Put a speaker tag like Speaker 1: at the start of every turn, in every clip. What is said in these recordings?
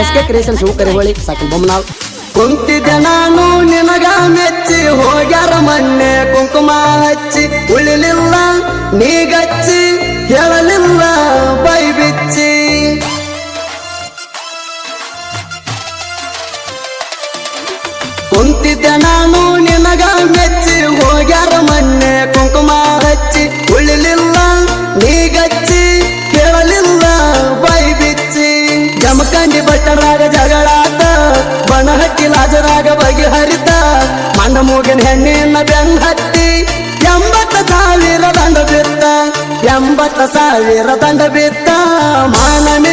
Speaker 1: S K creations ಹೂ ಕರಿಹೊಳಿ ಸಾಕಿನ ಬೊಮ್ಮನಾಳ್
Speaker 2: ಕುಂತಿದ್ದೆ ನಾನು ನಿನಗ ಮೆಚ್ಚಿ ಹೋಗ್ಯಾರ ಮೊನ್ನೆ ಕುಂಕುಮ ಹಚ್ಚಿ ಉಳಿಲಿಲ್ಲ ನೀಗಚ್ಚಿ ಬಣ ಹಟ್ಟಿ ಲಾಜರಾಗ ಬಗೆಹರಿತ ಮಂಡ ಮೂಗಿನ ಹೆಣ್ಣಿನ ಬೆನ್ ಹತ್ತಿ ಎಂಬತ್ತ ಸಾವಿರ ದಂಡ ಬಿತ್ತ, ಎಂಬತ್ತ ಸಾವಿರ ದಂಡ ಬಿತ್ತ ಮಾನಮಿ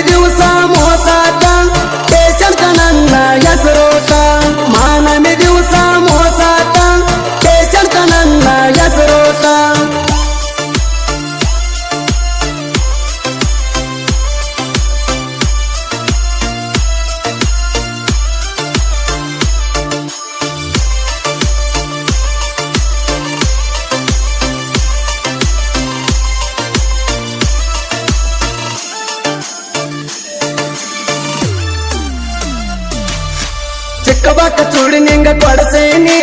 Speaker 2: ಚಿಕ್ಕಬಾಕ ಚೂಡಿ ನಿಂಗ ಕೊಡಸೇನಿ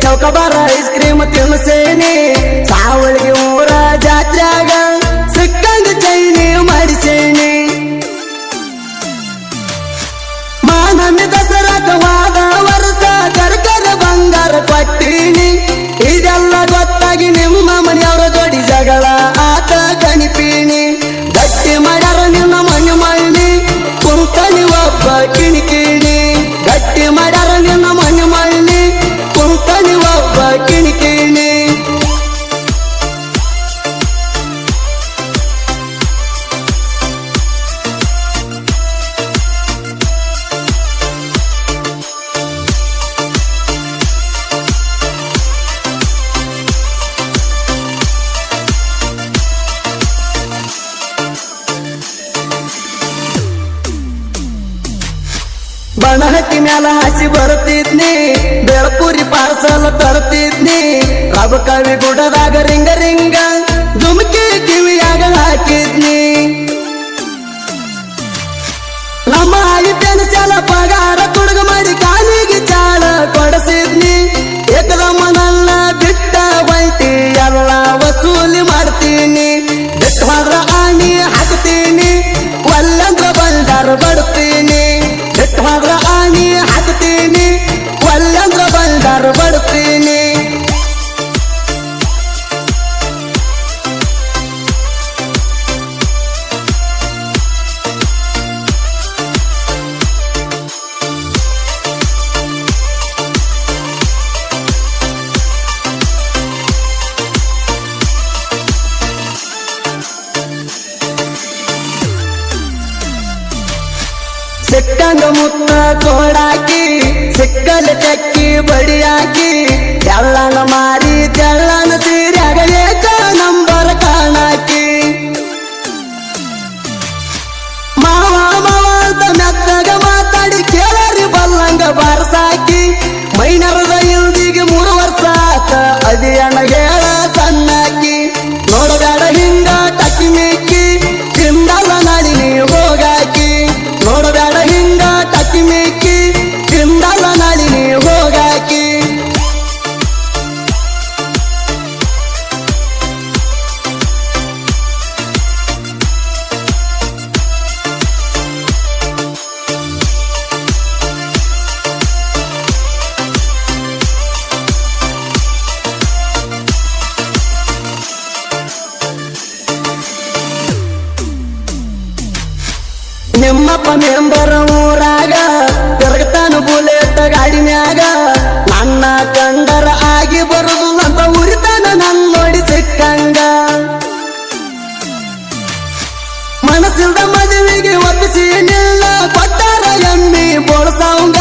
Speaker 2: ಚೌಕಬಾರ ಐಸ್ ಕ್ರೀಮ್ ತಿನ್ಸೇನಿ. ಸಾವಳಿಗೆ ಊರ ಜಾತ್ರ್ಯಾಗ ಬಣಹಟ್ಟಿ ಮ್ಯಾಲ ಹಸಿ ಬರುತ್ತಿದ್ನಿ. ಬೆಳಪುರಿ ಪಾರ್ಸಲ್ ತರುತ್ತಿದ್ನಿ ರಬ ಕವಿ ಗುಡದಾಗ ಸಿಕ್ಕಂಗ ಮುತ್ತ ಕೋಡಾಕಿ ಸಿಕ್ಕಲ್ಲಿ ಚಕ್ಕಿ ಬಡಿಯಾಕಿ ಎಲ್ಲನ ಮಾರಿ ತೆಳ್ಳನ ಸೀರ್ಯಾಗ ಏಕ ನಂಬರ್ ಕಾಣಾಕಿ. ಮಾವ ಮಾವ ಅಂತ ಮೆತ್ತಗ ಮಾತಾಡಿ ಕೇಳರಿ ಬಲ್ಲಂಗ ಬಾರಸಾಕಿ ಮೈನರದ ನಿಮ್ಮಪ್ಪ ಮೆಂಬರ್ ಊರಾಗ, ತಿರುಗತಾನು ಬುಲೆಟ್ ಗಾಡಿ ಮ್ಯಾಗ. ನನ್ನ ಕಂಡರ ಆಗಿ ಬರುದು ಅಂತ ಉರಿತಾನ ನನ್ ನೋಡಿ ಸಿಕ್ಕಂಗ. ಮನಸ್ಸಿಲ್ದ ಮದುವೆಗೆ ಒಪ್ಪಿಸಿ ನಿಲ್ಲ, ಕೊಟ್ಟಾರ ಎಮ್ಮಿ ಬೋಳ್ಸವಂಗ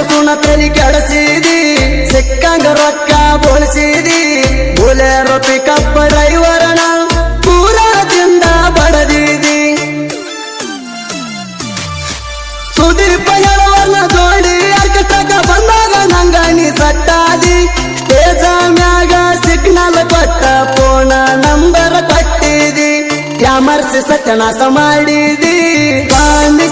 Speaker 2: ಪರ್ಸುನ ತಲೆ ಕೆಡಸಿದಿ, ಸಿಕ್ಕಂಗ ರೊಕ್ಕ ಬೋಳಿಸಿದಿ. ಬುಲೆರೋ ಪಿಕಪ್ ಡ್ರೈವರನ ಪೂರದಿಂದ ಬಡದಿದಿ. ಸುದೀಪ ಹೇಳುವನ್ನ ಜೋಡಿ ಅರ್ಕಟಕ ಬಂದಾಗ ನಂಗ ನೀ ಸಟ್ಟಾದಿ. ಸ್ಟೇಜ ಮ್ಯಾಗ ಸಿಗ್ನಲ್ ಕೊಟ್ಟ ಫೋನ ನಂಬರ್ ಕೊಟ್ಟಿದಿ. ಯಾಮರ್ಸಿ ಸತ್ಯನಾಶ ಮಾಡಿದಿ. ಸ್ವಾಮಿ